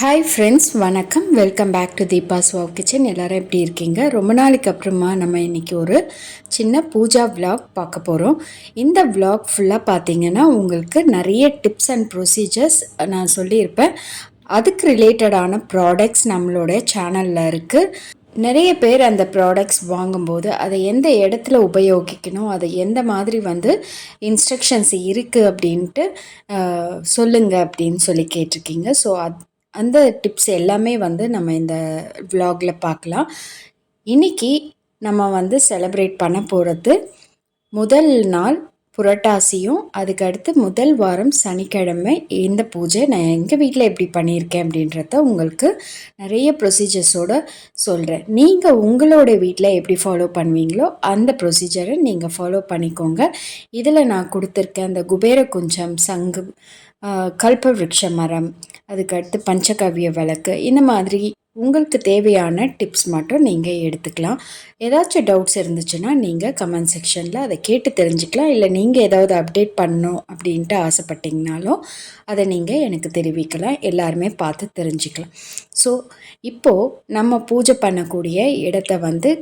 Hi friends வணக்கம். Welcome back to Deepa Suva kitchen எல்லோரும் எப்படி இருக்கீங்க? ரொம்ப நாளைக்கு அப்புறமா நம்ம இன்றைக்கி ஒரு சின்ன பூஜா vlog பார்க்க போகிறோம் இந்த vlog ஃபுல்லாக பார்த்தீங்கன்னா உங்களுக்கு நிறைய டிப்ஸ் அண்ட் ப்ரொசீஜர்ஸ் நான் சொல்லியிருப்பேன். அதுக்கு ரிலேட்டடான ப்ராடக்ட்ஸ் நம்மளோட சேனலில் இருக்குது நிறைய பேர் அந்த ப்ராடக்ட்ஸ் வாங்கும்போது அதை எந்த இடத்துல உபயோகிக்கணும் அதை எந்த மாதிரி வந்து இன்ஸ்ட்ரக்ஷன்ஸ் இருக்குது அப்படின்ட்டு சொல்லுங்கள் அப்படின்னு சொல்லி கேட்டிருக்கீங்க. ஸோ அது அந்த டிப்ஸ் எல்லாமே வந்து நம்ம இந்த விலாகில் பார்க்கலாம் இன்னைக்கு நம்ம வந்து செலப்ரேட் பண்ண போகிறது முதல் நாள் புரட்டாசியும் அதுக்கு அடுத்து முதல் வாரம் சனிக்கிழமை இந்த பூஜை. நான் எங்கள் வீட்டில் எப்படி பண்ணியிருக்கேன் அப்படின்றத உங்களுக்கு நிறைய ப்ரொசீஜர்ஸோட சொல்கிறேன் நீங்கள் உங்களோட வீட்டில் எப்படி ஃபாலோ பண்ணுவீங்களோ அந்த ப்ரொசீஜரை நீங்கள் ஃபாலோ பண்ணிக்கோங்க. இதில் நான் கொடுத்துருக்கேன் அந்த குபேர குஞ்சம் சங்கு கல்பவருட்ச மரம் அதுக்கடுத்து பஞ்சகவ்ய விளக்கு இந்த மாதிரி உங்களுக்கு தேவையான டிப்ஸ் மட்டும் நீங்கள் எடுத்துக்கலாம். ஏதாச்சும் டவுட்ஸ் இருந்துச்சுன்னா நீங்கள் கமெண்ட் செக்ஷனில் அதை கேட்டு தெரிஞ்சுக்கலாம். இல்லை நீங்கள் ஏதாவது அப்டேட் பண்ணணும் அப்படின்ட்டு ஆசைப்பட்டீங்கனாலும் அதை நீங்கள் எனக்கு தெரிவிக்கலாம். எல்லாருமே பார்த்து தெரிஞ்சுக்கலாம். ஸோ இப்போது நம்ம பூஜை பண்ணக்கூடிய இடத்த வந்து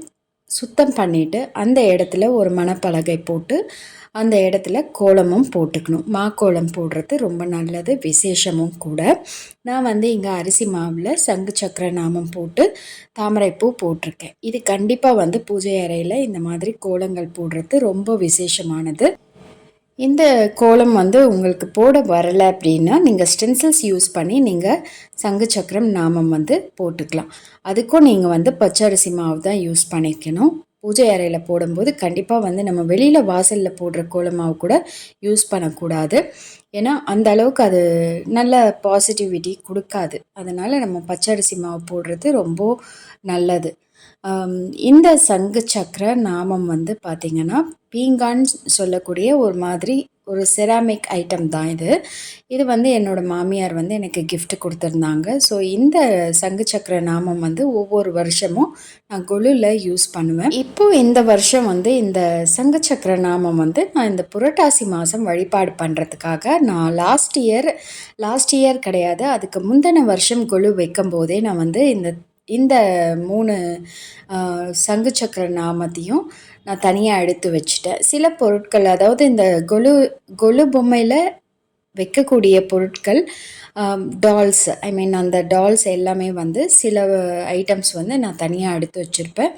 சுத்தம் பண்ணிவிட்டு அந்த இடத்துல ஒரு மணப்பலகை போட்டு அந்த இடத்துல கோலமும் போட்டுக்கணும். மாக்கோலம் போடுறது ரொம்ப நல்லது விசேஷமும் கூட. நான் வந்து இங்கே அரிசி மாவில் சங்கு சக்கர நாமம் போட்டு தாமரைப்பூ போட்டிருக்கேன். இது கண்டிப்பாக வந்து பூஜை அறையில் இந்த மாதிரி கோலங்கள் போடுறது ரொம்ப விசேஷமானது. இந்த கோலம் வந்து உங்களுக்கு போட வரலை அப்படின்னா நீங்கள் ஸ்டென்சில்ஸ் யூஸ் பண்ணி நீங்கள் சங்கு சக்கரம் நாமம் வந்து போட்டுக்கலாம். அதுக்கும் நீங்கள் வந்து பச்சரிசி மாவு தான் யூஸ் பண்ணிக்கணும். பூஜை அறையில் போடும்போது கண்டிப்பாக வந்து நம்ம வெளியில் வாசலில் போடுற கோலமாவு கூட யூஸ் பண்ணக்கூடாது. ஏன்னா அந்த அளவுக்கு அது நல்ல பாசிட்டிவிட்டி கொடுக்காது. அதனால் நம்ம பச்சரிசி மாவு போடுறது ரொம்ப நல்லது. இந்த சங்கு சக்கர நாமம் வந்து பார்த்திங்கன்னா பீங்கான் சொல்லக்கூடிய ஒரு மாதிரி ஒரு செராமிக் ஐட்டம் தான் இது. இது வந்து என்னோட மாமியார் வந்து எனக்கு கிஃப்ட் கொடுத்துருந்தாங்க. ஸோ இந்த சங்கு சக்கர நாமம் வந்து ஒவ்வொரு வருஷமும் நான் கொலுவில் யூஸ் பண்ணுவேன். இப்போ இந்த வருஷம் வந்து இந்த சங்கு சக்கர நாமம் வந்து நான் இந்த புரட்டாசி மாதம் வழிபாடு பண்ணுறதுக்காக நான் லாஸ்ட் இயர் லாஸ்ட் இயர் கிடையாது. அதுக்கு முந்தின வருஷம் கொலு வைக்கும் போதே நான் வந்து இந்த இந்த மூணு சங்கு சக்கர நாமத்தையும் நான் தனியாக எடுத்து வச்சுட்டேன். சில பொருட்கள் அதாவது இந்த கொலு கொலு பொம்மையில் வைக்கக்கூடிய பொருட்கள் டால்ஸ் ஐ மீன் அந்த டால்ஸ் எல்லாமே வந்து சில ஐட்டம்ஸ் வந்து நான் தனியாக எடுத்து வச்சுருப்பேன்.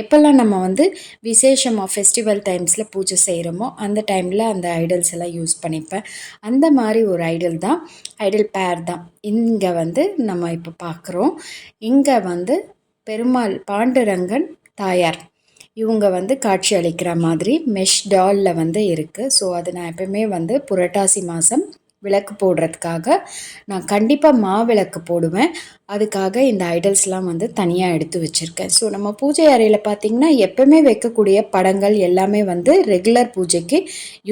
எப்போல்லாம் நம்ம வந்து விசேஷமாக ஃபெஸ்டிவல் டைம்ஸில் பூஜை செய்கிறோமோ அந்த டைமில் அந்த ஐடல்ஸ் எல்லாம் யூஸ் பண்ணிப்பேன். அந்த மாதிரி ஒரு ஐடல் தான் ஐடல் பேர் தான். இங்கே வந்து நம்ம இப்போ பார்க்குறோம் இங்கே வந்து பெருமாள் பாண்டுரங்கன் தாயார். இவங்க வந்து காட்சி அளிக்கிற மாதிரி மெஷ் டாலில் வந்து இருக்குது ஸோ அது நான் எப்பவுமே வந்து புரட்டாசி மாதம் விளக்கு போடுறதுக்காக நான் கண்டிப்பாக மாவிளக்கு போடுவேன். அதுக்காக இந்த ஐடல்ஸ்லாம் வந்து தனியாக எடுத்து வச்சுருக்கேன். ஸோ நம்ம பூஜை அறையில் பார்த்திங்கன்னா எப்பவுமே வைக்கக்கூடிய படங்கள் எல்லாமே வந்து ரெகுலர் பூஜைக்கு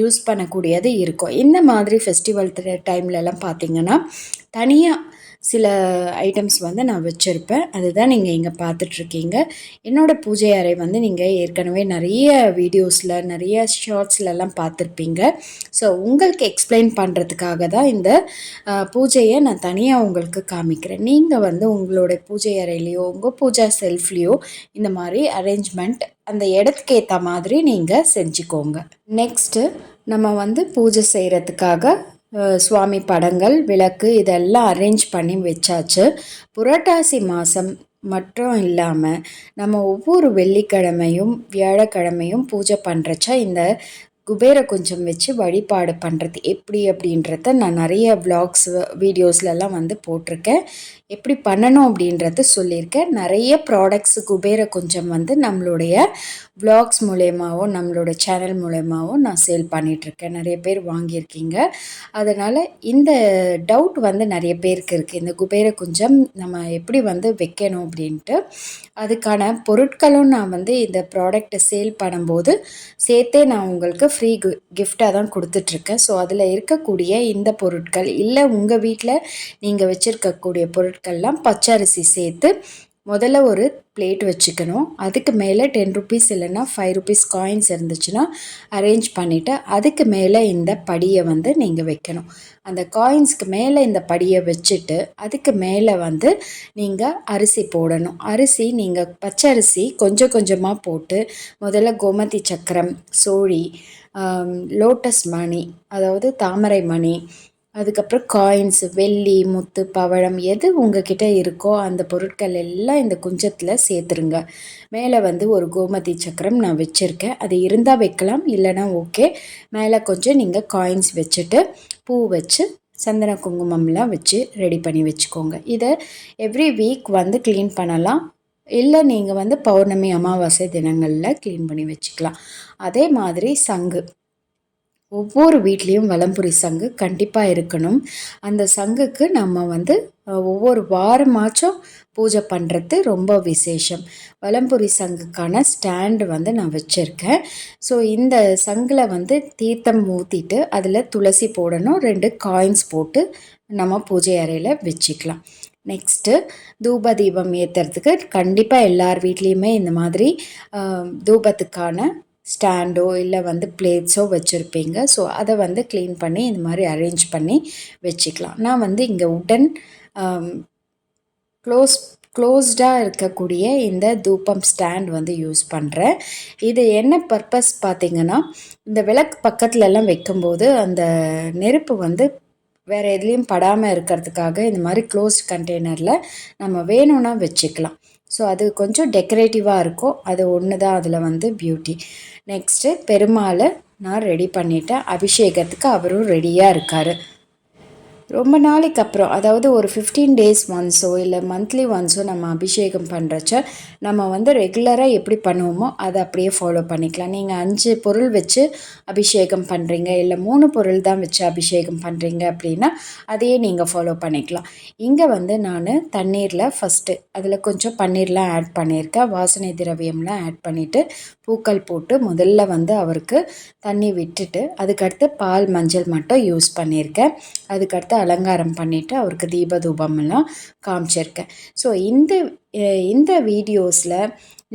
யூஸ் பண்ணக்கூடியது இருக்கும். இந்த மாதிரி ஃபெஸ்டிவல் டைம்லலாம் பார்த்திங்கன்னா தனியாக சில ஐட்டம்ஸ் வந்து நான் வச்சுருப்பேன். அதுதான் நீங்கள் இங்கே பார்த்துட்ருக்கீங்க. என்னோடய பூஜை அறை வந்து நீங்கள் ஏற்கனவே நிறைய வீடியோஸில் நிறைய ஷார்ட்ஸ்லலாம் பார்த்துருப்பீங்க. ஸோ உங்களுக்கு எக்ஸ்பிளைன் பண்ணுறதுக்காக தான் இந்த பூஜையை நான் தனியாக உங்களுக்கு காமிக்கிறேன். நீங்கள் வந்து உங்களோட பூஜை அறையிலையோ உங்கள் பூஜா செல்ஃப்லேயோ இந்த மாதிரி அரேஞ்ச்மெண்ட் அந்த இடத்துக்கு ஏற்ற மாதிரி நீங்கள் செஞ்சுக்கோங்க. நெக்ஸ்ட்டு நம்ம வந்து பூஜை செய்கிறதுக்காக சுவாமி படங்கள் விளக்கு இதெல்லாம் அரேஞ்ச் பண்ணி வச்சாச்சு. புரட்டாசி மாதம் மட்டும் இல்லாமல் நம்ம ஒவ்வொரு வெள்ளிக்கிழமையும் வியாழக்கிழமையும் பூஜை பண்ணுறச்ச இந்த குபேர கொஞ்சம் வச்சு வழிபாடு பண்ணுறது எப்படி அப்படின்றத நான் நிறைய விளாக்ஸ் வீடியோஸ்லலாம் வந்து போட்டிருக்கேன். எப்படி பண்ணணும் அப்படின்றத சொல்லியிருக்கேன். நிறைய ப்ராடக்ட்ஸ் குபேர கொஞ்சம் வந்து நம்மளுடைய விளாக்ஸ் மூலயமாவோ நம்மளோட சேனல் மூலயமாவோ நான் சேல் பண்ணிகிட்ருக்கேன் நிறைய பேர் வாங்கியிருக்கீங்க. அதனால் இந்த டவுட் வந்து நிறைய பேருக்கு இருக்குது இந்த குபேர கொஞ்சம் நம்ம எப்படி வந்து வைக்கணும் அப்படின்ட்டு. அதுக்கான பொருட்களும் நான் வந்து இந்த ப்ராடக்ட்டை சேல் பண்ணும்போது சேர்த்தே நான் உங்களுக்கு ஃப்ரீ கு கிஃப்டாக தான் கொடுத்துட்ருக்கேன். ஸோ அதில் இருக்கக்கூடிய இந்த பொருட்கள் இல்லை உங்கள் வீட்டில் நீங்கள் வச்சுருக்கக்கூடிய பொருட்கள்லாம் பச்சரிசி சேர்த்து முதல்ல ஒரு பிளேட் வச்சுக்கணும். அதுக்கு மேலே டென் ருபீஸ் இல்லைன்னா ஃபைவ் ருபீஸ் காயின்ஸ் இருந்துச்சுன்னா அரேஞ்ச் பண்ணிவிட்டு அதுக்கு மேலே இந்த படியை வந்து நீங்கள் வைக்கணும். அந்த காயின்ஸ்க்கு மேலே இந்த படியை வச்சுட்டு அதுக்கு மேலே வந்து நீங்கள் அரிசி போடணும். அரிசி நீங்கள் பச்சை அரிசி கொஞ்சம் கொஞ்சமாக போட்டு முதல்ல கோமதி சக்கரம் சோழி லோட்டஸ் மணி அதாவது தாமரை மணி அதுக்கப்புறம் காயின்ஸ் வெள்ளி முத்து பவழம் எது உங்ககிட்ட இருக்கோ அந்த பொருட்கள் எல்லாம் இந்த குஞ்சத்தில் சேர்த்துருங்க. மேலே வந்து ஒரு கோமதி சக்கரம் நான் வச்சுருக்கேன். அது இருந்தால் வைக்கலாம் இல்லைனா ஓகே மேலே கொஞ்சம் நீங்கள் காயின்ஸ் வச்சுட்டு பூ வச்சு சந்தன குங்குமம்லாம் வச்சு ரெடி பண்ணி வச்சுக்கோங்க. இதை எவ்ரி வீக் வந்து க்ளீன் பண்ணலாம். இல்லை நீங்கள் வந்து பௌர்ணமி அமாவாசை தினங்களில் க்ளீன் பண்ணி வச்சுக்கலாம். அதே மாதிரி சங்கு. ஒவ்வொரு வீட்லேயும் வலம்புரி சங்கு கண்டிப்பாக இருக்கணும். அந்த சங்குக்கு நம்ம வந்து ஒவ்வொரு வாரமாச்சும் பூஜை பண்ணுறது ரொம்ப விசேஷம். வலம்புரி சங்குக்கான ஸ்டாண்டு வந்து நான் வச்சுருக்கேன். ஸோ இந்த சங்கில் வந்து தீர்த்தம் ஊற்றிட்டு அதில் துளசி போடணும். ரெண்டு காயின்ஸ் போட்டு நம்ம பூஜை அறையில் வச்சுக்கலாம். நெக்ஸ்ட்டு தூப தீபம் ஏற்றுறதுக்கு கண்டிப்பாக எல்லார் வீட்லேயுமே இந்த மாதிரி தூபத்துக்கான ஸ்டாண்டோ இல்லை வந்து பிளேட்ஸோ வச்சுருப்பீங்க. ஸோ அதை வந்து க்ளீன் பண்ணி இந்த மாதிரி அரேஞ்ச் பண்ணி வச்சுக்கலாம். நான் வந்து இங்கே உடன் க்ளோஸ் க்ளோஸ்டாக இருக்கக்கூடிய இந்த தூப்பம் ஸ்டாண்ட் வந்து யூஸ் பண்ணுறேன். இது என்ன பர்பஸ் பார்த்திங்கன்னா இந்த விளக்கு பக்கத்துலலாம் வைக்கும்போது அந்த நெருப்பு வந்து வேறு எதுலேயும் படாமல் இருக்கிறதுக்காக இந்த மாதிரி க்ளோஸ்ட் கண்டெய்னரில் நம்ம வேணும்னா வச்சுக்கலாம். ஸோ அது கொஞ்சம் டெக்கரேட்டிவாக இருக்கும். அது ஒன்று தான் அதில் வந்து பியூட்டி. நெக்ஸ்ட்டு பெருமாளை நான் ரெடி பண்ணிட்டேன். அபிஷேகத்துக்கு அவரும் ரெடியாக இருக்கார். ரொம்ப நாளைக்கு அப்புறம் அதாவது ஒரு ஃபிஃப்டீன் டேஸ் ஒன்ஸோ இல்லை மந்த்லி ஒன்ஸோ நம்ம அபிஷேகம் பண்ணுறச்ச நம்ம வந்து ரெகுலராக எப்படி பண்ணுவோமோ அதை அப்படியே ஃபாலோ பண்ணிக்கலாம். நீங்கள் அஞ்சு பொருள் வச்சு அபிஷேகம் பண்ணுறீங்க இல்லை மூணு பொருள் தான் வச்சு அபிஷேகம் பண்ணுறீங்க அப்படின்னா அதையே நீங்கள் ஃபாலோ பண்ணிக்கலாம். இங்கே வந்து நான் தண்ணீரில் ஃபஸ்ட்டு அதில் கொஞ்சம் பன்னீர்லாம் ஆட் பண்ணியிருக்கேன். வாசனை திரவியம்லாம் ஆட் பண்ணிவிட்டு பூக்கள் போட்டு முதல்ல வந்து அவருக்கு தண்ணி விட்டுட்டு அதுக்கடுத்து பால் மஞ்சள் மட்டும் யூஸ் பண்ணியிருக்கேன். அதுக்கடுத்து அலங்காரம் பண்ணிவிட்டு அவருக்கு தீபதூபமெல்லாம் காமிச்சிருக்கேன். ஸோ இந்த இந்த வீடியோஸில்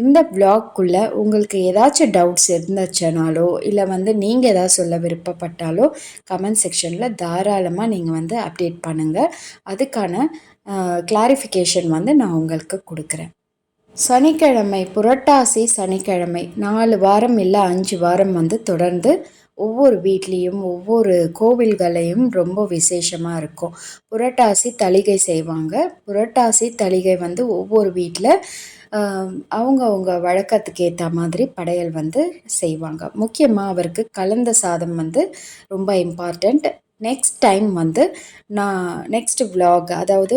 இந்த வ்ளாக்குள்ளே உங்களுக்கு ஏதாச்சும் டவுட்ஸ் இருந்துச்சுனாலோ இல்லை வந்து நீங்கள் ஏதாவது சொல்ல விருப்பப்பட்டாலோ கமெண்ட் செக்ஷனில் தாராளமாக நீங்கள் வந்து அப்டேட் பண்ணுங்கள் அதுக்கான கிளாரிஃபிகேஷன் வந்து நான் உங்களுக்கு கொடுக்குறேன். சனிக்கிழமை புரட்டாசி சனிக்கிழமை நாலு வாரம் இல்லை அஞ்சு வாரம் வந்து தொடர்ந்து ஒவ்வொரு வீட்லேயும் ஒவ்வொரு கோவில்களையும் ரொம்ப விசேஷமாக இருக்கும். புரட்டாசி தளிகை செய்வாங்க. புரட்டாசி தளிகை வந்து ஒவ்வொரு வீட்டில் அவங்கவுங்க வழக்கத்துக்கு ஏற்ற மாதிரி படையல் வந்து செய்வாங்க. முக்கியமாக அவருக்கு கலந்த சாதம் வந்து ரொம்ப இம்பார்ட்டண்ட் நெக்ஸ்ட் டைம் வந்து நான் நெக்ஸ்ட் விலாக் அதாவது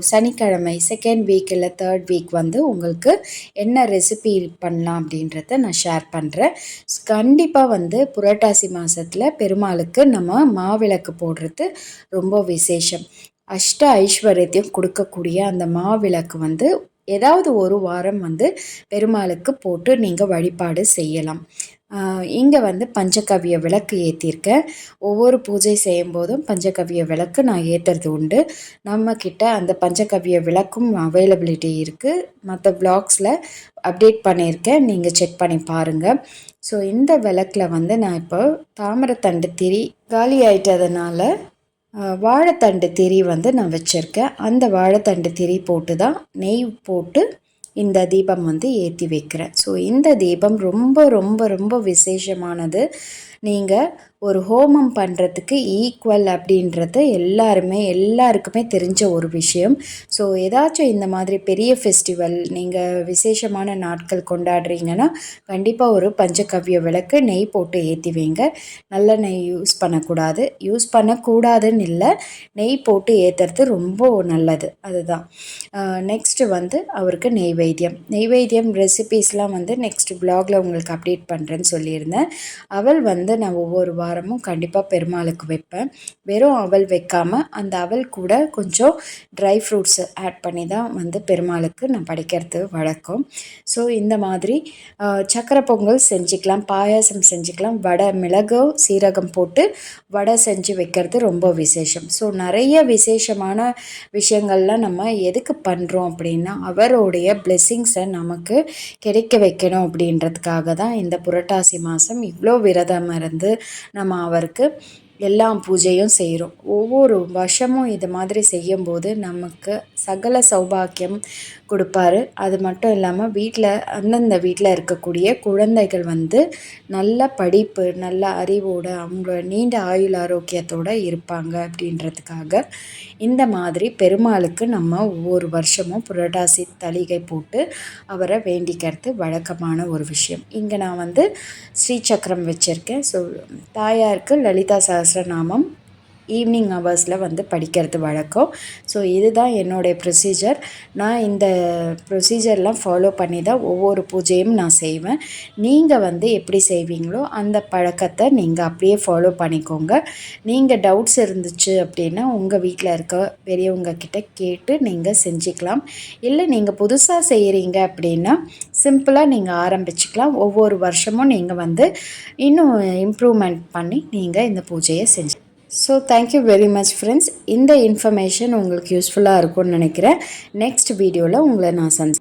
சனிக்கிழமை செகண்ட் வீக் இல்லை தேர்ட் வீக் வந்து உங்களுக்கு என்ன ரெசிபி பண்ணலாம் அப்படின்றத நான் ஷேர் பண்ணுறேன் கண்டிப்பாக வந்து புரட்டாசி மாதத்தில் பெருமாளுக்கு நம்ம மாவிளக்கு போடுறது ரொம்ப விசேஷம். அஷ்ட ஐஸ்வர்யத்தையும் கொடுக்கக்கூடிய அந்த மாவிளக்கு வந்து ஏதாவது ஒரு வாரம் வந்து பெருமாளுக்கு போட்டு நீங்கள் வழிபாடு செய்யலாம். இங்கே வந்து பஞ்சகவிய விளக்கு ஏற்றிருக்கேன் ஒவ்வொரு பூஜை செய்யும் போதும் பஞ்சகவிய விளக்கு நான் ஏற்றுறது உண்டு. நம்மக்கிட்ட அந்த பஞ்சகவிய விளக்கும் அவைலபிலிட்டி இருக்குது மற்ற பிளாக்ஸில் அப்டேட் பண்ணியிருக்கேன் நீங்கள் செக் பண்ணி பாருங்கள் ஸோ இந்த விளக்கில் வந்து நான் இப்போ தாமரத்தண்டு திரி காலி ஆயிட்டதுனால வாழைத்தண்டு திரி வந்து நான் வச்சுருக்கேன். அந்த வாழைத்தண்டு திரி போட்டு தான் நெய் போட்டு இந்த தீபம் வந்து ஏற்றி வைக்கிறேன். ஸோ இந்த தீபம் ரொம்ப ரொம்ப ரொம்ப விசேஷமானது. நீங்கள் ஒரு ஹோமம் பண்ணுறதுக்கு ஈக்குவல் அப்படின்றது எல்லாருமே எல்லாருக்குமே தெரிஞ்ச ஒரு விஷயம். ஸோ ஏதாச்சும் இந்த மாதிரி பெரிய ஃபெஸ்டிவல் நீங்கள் விசேஷமான நாட்கள் கொண்டாடுறீங்கன்னா கண்டிப்பாக ஒரு பஞ்சகவ்ய விளக்கு நெய் போட்டு ஏற்றி வைங்க. நல்ல நெய் யூஸ் பண்ணக்கூடாது. யூஸ் பண்ணக்கூடாதுன்னு இல்லை நெய் போட்டு ஏற்றுறது ரொம்ப நல்லது. அதுதான். நெக்ஸ்ட்டு வந்து அவருக்கு நெய்வேத்தியம். நெய்வேத்தியம் ரெசிபீஸ்லாம் வந்து நெக்ஸ்ட் ப்ளாகில் உங்களுக்கு அப்டேட் பண்ணுறேன்னு சொல்லியிருந்தேன். அவள் வந்து நான் ஒவ்வொரு வாரமும் கண்டிப்பாக பெருமாளுக்கு வைப்பேன். வெறும் அவல் வைக்காமல் அந்த அவல் கூட கொஞ்சம் ட்ரை ஃப்ரூட்ஸ் ஆட் பண்ணி தான் வந்து பெருமாளுக்கு நான் படைக்கிறது வழக்கம். ஸோ இந்த மாதிரி சக்கரை பொங்கல் செஞ்சுக்கலாம் பாயாசம் செஞ்சுக்கலாம் வடை மிளகு சீரகம் போட்டு வடை செஞ்சு வைக்கிறது ரொம்ப விசேஷம். ஸோ நிறைய விசேஷமான விஷயங்கள்லாம் நம்ம எதுக்கு பண்ணுறோம் அப்படின்னா அவருடைய பிளெஸ்ஸிங்ஸை நமக்கு கிடைக்க வைக்கணும் அப்படின்றதுக்காக தான் இந்த புரட்டாசி மாதம் இவ்வளோ விரதம் இருந்து நம்ம அவருக்கு எல்லா பூஜையும் செய்கிறோம். ஒவ்வொரு வருஷமும் இது மாதிரி செய்யும்போது நமக்கு சகல சௌபாக்கியம் கொடுப்பாரு. அது மட்டும் இல்லாமல் வீட்டில் அந்தந்த வீட்டில் இருக்கக்கூடிய குழந்தைகள் வந்து நல்ல படிப்பு நல்ல அறிவோடு அவங்களோட நீண்ட ஆயுள் ஆரோக்கியத்தோடு இருப்பாங்க அப்படின்றதுக்காக இந்த மாதிரி பெருமாளுக்கு நம்ம ஒவ்வொரு வருஷமும் புரட்டாசி தளிகை போட்டு அவரை வேண்டிக்கிறது வழக்கமான ஒரு விஷயம். இங்கே நான் வந்து ஸ்ரீ சக்கரம் வச்சுருக்கேன். ஸோ தாயாருக்கு லலிதா సహస్రనామం ஈவினிங் ஹவர்ஸில் வந்து படிக்கிறது வழக்கம். ஸோ இதுதான் என்னுடைய ப்ரொசீஜர் நான் இந்த ப்ரொசீஜர்லாம் ஃபாலோ பண்ணி தான் ஒவ்வொரு பூஜையும் நான் செய்வேன். நீங்கள் வந்து எப்படி செய்வீங்களோ அந்த பழக்கத்தை நீங்கள் அப்படியே ஃபாலோ பண்ணிக்கோங்க. நீங்கள் டவுட்ஸ் இருந்துச்சு அப்படின்னா உங்கள் வீட்டில் இருக்க பெரியவங்க கிட்ட கேட்டு நீங்கள் செஞ்சுக்கலாம். இல்லை நீங்கள் புதுசாக செய்கிறீங்க அப்படின்னா சிம்பிளாக நீங்கள் ஆரம்பிச்சுக்கலாம். ஒவ்வொரு வருஷமும் நீங்கள் வந்து இன்னும் இம்ப்ரூவ்மெண்ட் பண்ணி நீங்கள் இந்த பூஜையை செஞ்சு so thank you very much friends இந்த இன்ஃபர்மேஷன் உங்களுக்கு யூஸ்ஃபுல்லாக இருக்கும்னு நினைக்கிறேன். நெக்ஸ்ட் வீடியோவில் உங்களை நான் சந்தி